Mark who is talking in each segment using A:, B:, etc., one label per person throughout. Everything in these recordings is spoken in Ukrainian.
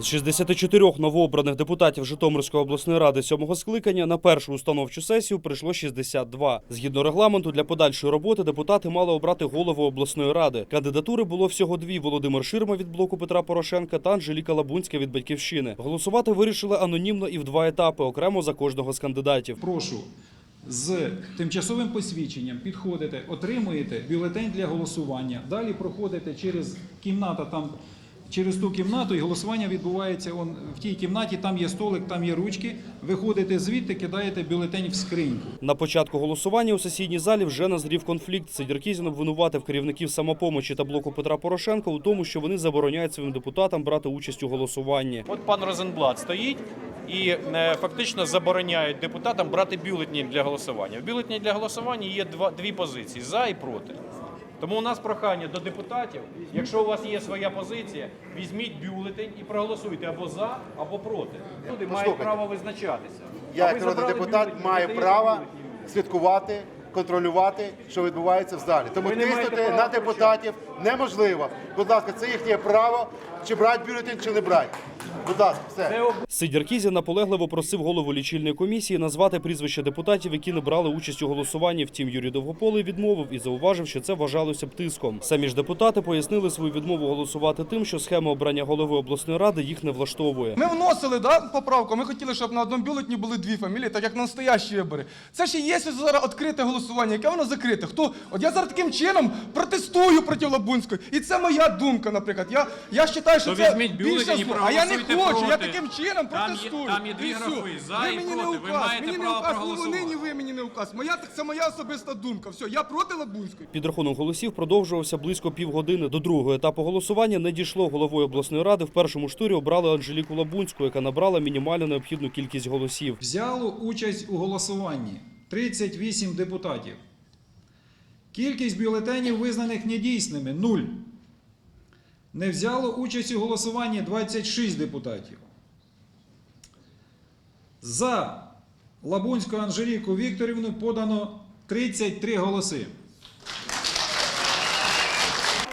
A: З 64 новообраних депутатів Житомирської обласної ради сьомого скликання на першу установчу сесію прийшло 62. Згідно регламенту, для подальшої роботи депутати мали обрати голову обласної ради. Кандидатури було всього дві: Володимир Ширма від блоку Петра Порошенка та Анжеліка Лабунська від Батьківщини. Голосувати вирішили анонімно і в два етапи, окремо за кожного з кандидатів.
B: Прошу з тимчасовим посвідченням підходите, отримуєте бюлетень для голосування. Далі проходите через кімната там. Через ту кімнату і голосування відбувається он, в тій кімнаті, там є столик, там є ручки. Виходите звідти, кидаєте бюлетень в скриньку.
A: На початку голосування у сесійній залі вже назрів конфлікт. Сидіркізін обвинуватив керівників самопомочі та блоку Петра Порошенка у тому, що вони забороняють своїм депутатам брати участь у голосуванні.
C: От пан Розенблат стоїть і е, фактично забороняють депутатам брати бюлетні для голосування. В бюлетні для голосування є два, дві позиції за і проти. Тому у нас прохання до депутатів, якщо у вас є своя позиція, візьміть бюлетень і проголосуйте або за, або проти. Люди мають право визначатися.
D: Я, як народний депутат, маю право слідкувати, контролювати, що відбувається в залі. Тому тиснути на депутатів неможливо. Будь ласка, це їхнє право, чи брати бюлетень, чи не брати. Будь ласка, все.
C: Це об-
A: наполегливо просив голову лічильної комісії назвати прізвища депутатів, які не брали участь у голосуванні. Втім, Юрій Довгополий відмовив і зауважив, що це вважалося б тиском. Самі ж депутати пояснили свою відмову голосувати тим, що схема обрання голови обласної ради їх не влаштовує.
E: Ми вносили да, поправку. Ми хотіли, щоб на одному бюлетні були дві фамілії, так як на настоящі вибори. Це ж і є зараз відкрите голосування. Яке воно закрите? Хто? От я зараз таким чином протестую проти Лабунської. І це моя думка, наприклад. Я, я вважаю, що
F: То
E: це більше. А я не
F: проголосуйте
E: хочу. Я
F: проти.
E: таким чином
F: Там є-
E: протестую.
F: там є дві
E: І все.
F: графи, за
E: ви
F: і
E: мені не
F: проти. Ви
E: указ.
F: маєте
E: мені не
F: право
E: указ, ні
F: проголосувати.
E: вони, ні ви мені не указ. Моя, це моя особиста думка. Все, я проти Лабунської.
A: Підрахунок голосів продовжувався близько півгодини. До другого етапу голосування не дійшло головою обласної ради. В першому ж турі обрали Анжеліку Лабунську, яка набрала мінімально необхідну кількість голосів.
B: Взяло участь у голосуванні 38 депутатів. Кількість бюлетенів, визнаних недійсними 0. Не взяло участь у голосуванні 26 депутатів. За Лабунську Анжеліку Вікторівну подано 33 голоси.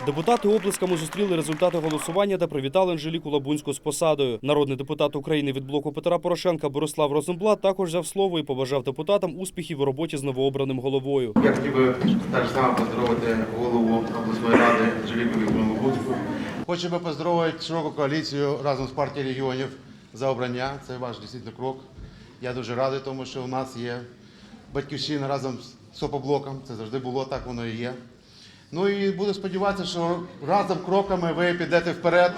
A: Депутати облисками зустріли результати голосування та привітали Анжеліку Лабунську з посадою. Народний депутат України від блоку Петра Порошенка Борислав Розенблат також взяв слово і побажав депутатам успіхів у роботі з новообраним головою.
G: Я хотів би так само поздоровити голову обласної ради Анжеліку Лугунську.
D: Хочу поздоровити широку коаліцію разом з партією регіонів за обрання. Це ваш дійсно крок. Я дуже радий, тому що у нас є батьківщина разом з СОПОблоком. Це завжди було, так воно і є. Ну і буду сподіватися, що разом кроками ви підете вперед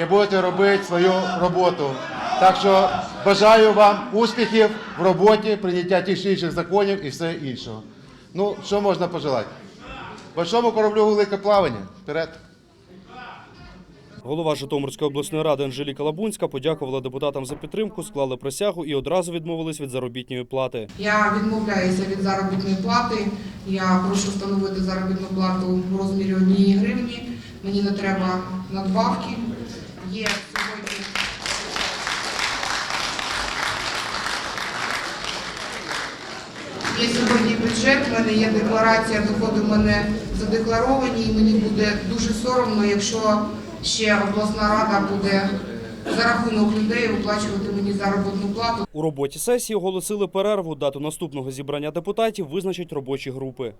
D: і будете робити свою роботу. Так що бажаю вам успіхів в роботі, прийняття тих чи інших законів і все іншого. Ну, що можна пожелати? Большому кораблю велике плавання. Вперед!
A: Голова Житомирської обласної ради Анжеліка Лабунська подякувала депутатам за підтримку, склали присягу і одразу відмовились від заробітної плати.
H: Я відмовляюся від заробітної плати. Я прошу встановити заробітну плату в розмірі однієї гривні. Мені не треба надбавки. Є сьогодні. Є сьогодні бюджет, в мене є декларація, доходи в мене задекларовані, і мені буде дуже соромно, якщо ще обласна рада буде за рахунок людей виплачувати мені заробітну плату.
A: У роботі сесії оголосили перерву. Дату наступного зібрання депутатів визначать робочі групи.